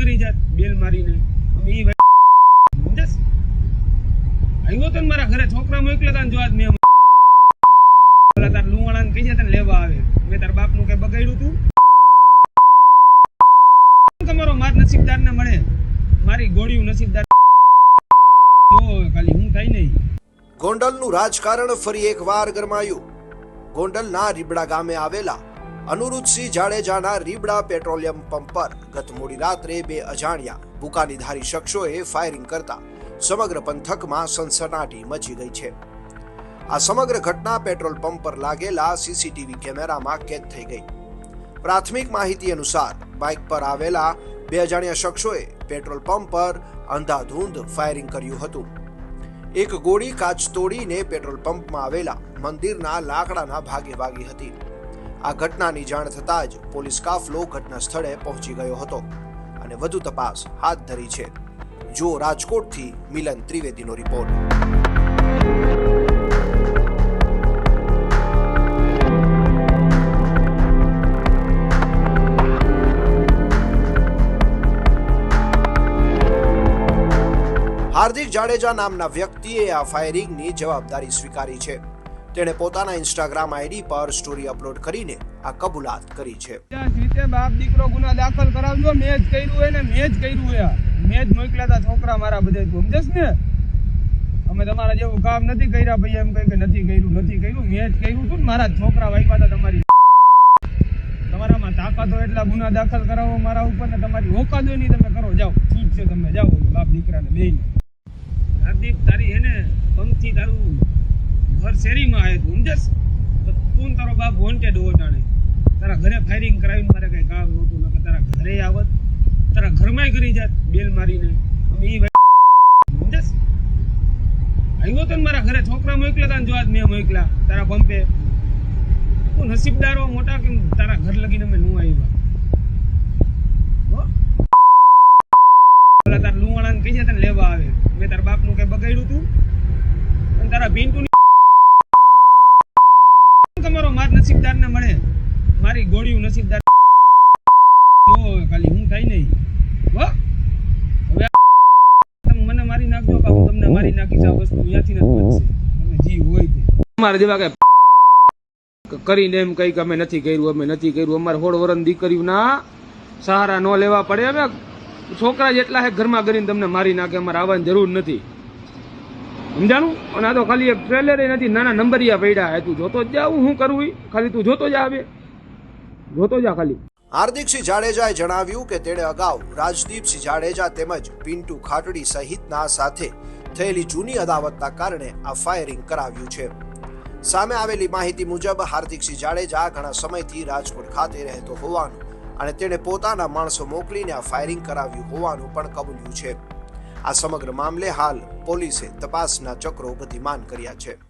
કરી જાત બેલ મારીને. અમે એ ભાઈ આવ્યો તો મારા ઘરે છોકરા મોકલ્યા હતા ને જો આજ મેં તાર લુવાણાને કહી જાય તને લેવા આવે. મેં તાર બાપનું કઈ બગાડ્યું તું? તમારો માર નસીબદાર ને મળે. મારી ગોળીયું નસીબદાર ખાલી હું થાય નહીં. ગોંડલનું રાજકારણ ફરી એકવાર ગરમાયું. ગોંડલના રીબડા ગામે આવેલા અનુરુદ્ધસિંહ જાડેજાના રીબડા પેટ્રોલિયમ પંપ પર ગત મોડી રાત્રે બે અજાણ્યા બુકાનીધારી શખ્સોએ ફાયરિંગ કરતા સમગ્ર પંથકમાં સનસનાટી મચી ગઈ છે. આ સમગ્ર ઘટના પેટ્રોલ પંપ પર લાગેલા સીસીટીવી કેમેરામાં કેદ થઈ ગઈ. પ્રાથમિક માહિતી અનુસાર બાઇક પર આવેલા બે અજાણ્યા શખ્સોએ પેટ્રોલ પંપ પર અંધાધૂંધ ફાયરિંગ કર્યું હતું. એક ગોળી કાચ તોડીને પેટ્રોલ પંપમાં આવેલા મંદિરના લાકડાના ભાગે વાગી હતી. આ ઘટનાની જાણ થતાં જ પોલીસ કાફલો ઘટના સ્થળે પહોંચી ગયો હતો અને વધુ તપાસ હાથ ધરી છે. જો રાજકોટથી મિલન ત્રિવેદીનો રિપોર્ટ. હાર્દિક જાડેજા નામના વ્યક્તિએ આ ફાયરિંગની જવાબદારી સ્વીકારી છે. તેણે પોતાના ઇન્સ્ટાગ્રામ આઈડી પર સ્ટોરી અપલોડ કરીને આ કબૂલાત કરી છે. રીતે બાપ દીકરો ગુના દાખલ કરાવજો, મેં જ કર્યું હોય ને મેં જ કર્યું હોય મેં જ મોકલ્યા હતા છોકરા મારા બધા સમજસ ને? અમે તમારા જેવું કામ નથી કર્યા ભાઈ, એમ કહી કે નથી કર્યું નથી કર્યું, મેં જ કર્યું હતું ને મારા છોકરા વાગ્યા હતા તમારી. તમારામાં તાકાતો એટલા ગુના દાખલ કરાવો મારા ઉપર ને તમારી હોય નહીં તમે કરો, જાઓ, છૂટ છે તમે જાઓ, બાપ દીકરાને બેન હાર્દિક તારી એને પંક્તિ તારું ઘર શેરીમાં આવ્યો તું સમજસ તો તું તારો બાપ વોન્ટેડ હો જાણે. તારા ઘરે ફાયરિંગ કરાવીને મારે કઈ કામ નહોતું, નકર તારા ઘરે આવત, તારા ઘરમાંય કરી જાત બેલ મારીને. અમે ભાઈ સમજસ આવ્યો તો મારા ઘરે, છોકરા મોકલ્યા હતા ને જો મેં મોકલ્યા, તારા પંપે. તું નસીબદારો મોટા કે તારા ઘર લગીને અમે નું આવ્યા? હો? તારા તાર લુવાણાને કહી જાય તને લેવા આવે. મેં તારા બાપનું કઈ બગાડ્યું તું? અને તારા પિન્ટુ તમારો નસીબદાર ને મળે. મારી ગોળીઓ નસીબદાર. ખાલી હું થાય નહીં. હવે તમે મને મારી નાખજો તમને મારી નાખી વસ્તુ અમારા જેવા કે કરીને એમ કઈ અમે નથી કર્યું, અમે નથી કર્યું. અમારે હોળ વરણ દીકરીઓના સહારા ન લેવા પડે. અમે છોકરા જેટલા છે ઘરમાં કરીને તમને મારી નાખે, અમારે આવવાની જરૂર નથી. સમજાણું? અને આ તો ખાલી એક ટ્રેલર નથી, નાના નંબરિયા પડ્યા તું. જોતો જ જા, હું કરું ખાલી તું જોતો જા આવે જોતો જા ખાલી. હાર્દિકસિંહ જાડેજાએ જણાવ્યું કે તેણે અગાઉ રાજદીપસિંહ જાડેજા તેમજ પિન્ટુ ખાટડી સહિતના સાથે થયેલી જૂની અદાવતના કારણે આ ફાયરિંગ કરાવ્યું છે. સામે આવેલી માહિતી મુજબ હાર્દિકસિંહ જાડેજા ઘણા સમયથી રાજકોટ ખાતે રહેતો હોવાનું અને તેણે પોતાના માણસો મોકલીને આ ફાયરિંગ કરાવ્યું હોવાનું પણ કબૂલ્યું છે. આ સમગ્ર મામલે હાલ પોલીસે તપાસના ચક્રો ગતિમાન કર્યા છે.